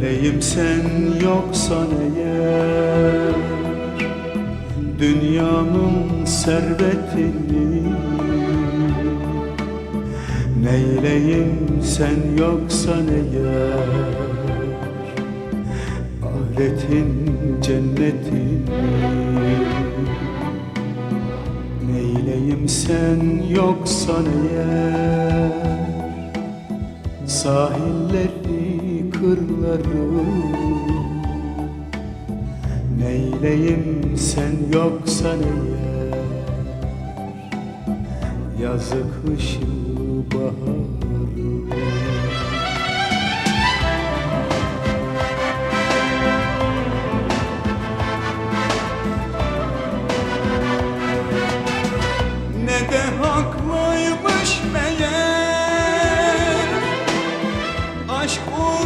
Neyleyim sen yoksan eğer Dünyanın servetini Neyleyim sen yoksan eğer Ahiretin cennetini Neyleyim sen yoksan eğer Sahilleri, kırları Neyleyim sen yoksan eğer Yazı kışı baharı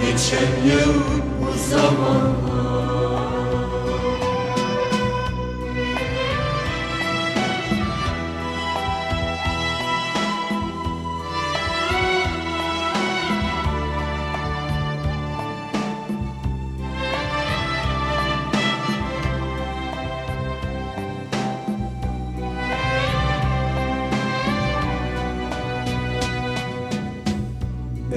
Geçen yıl bu zamanlar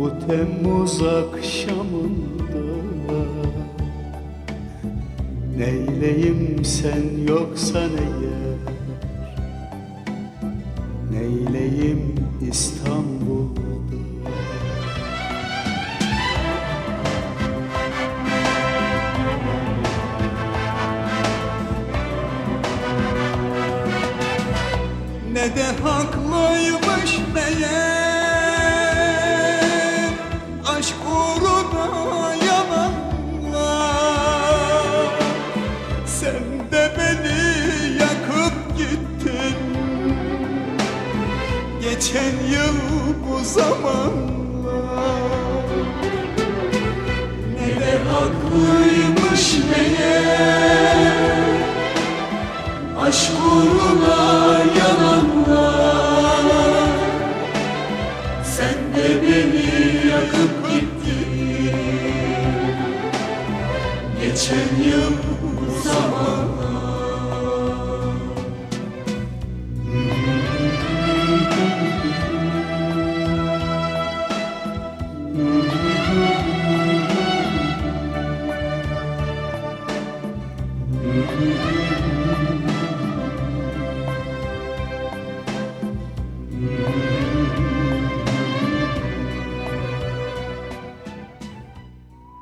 bu Temmuz akşamında Neyleyim sen yoksan eğer Neyleyim İstanbul'da? Ne de haklıymış Geçen yıl bu zamanlar. Ne de haklıymış meğer